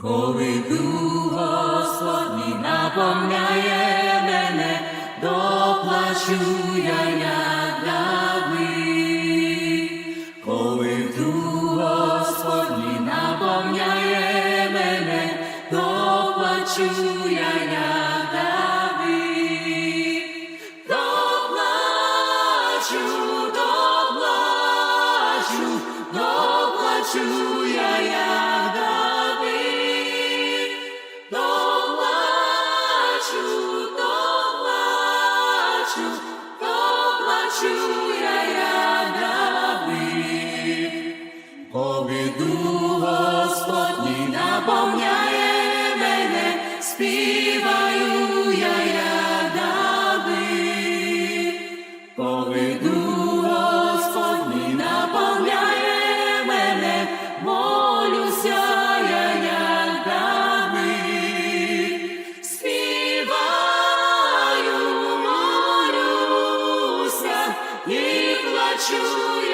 Коли дух Господній наповняє мене, доплачу я, як Давид. Коли дух Господній наповняє мене, доплачу я, як Давид. Доплачу, доплачу, доплачу доплачу я. Коли дух Господній наповняє мене, співаю you.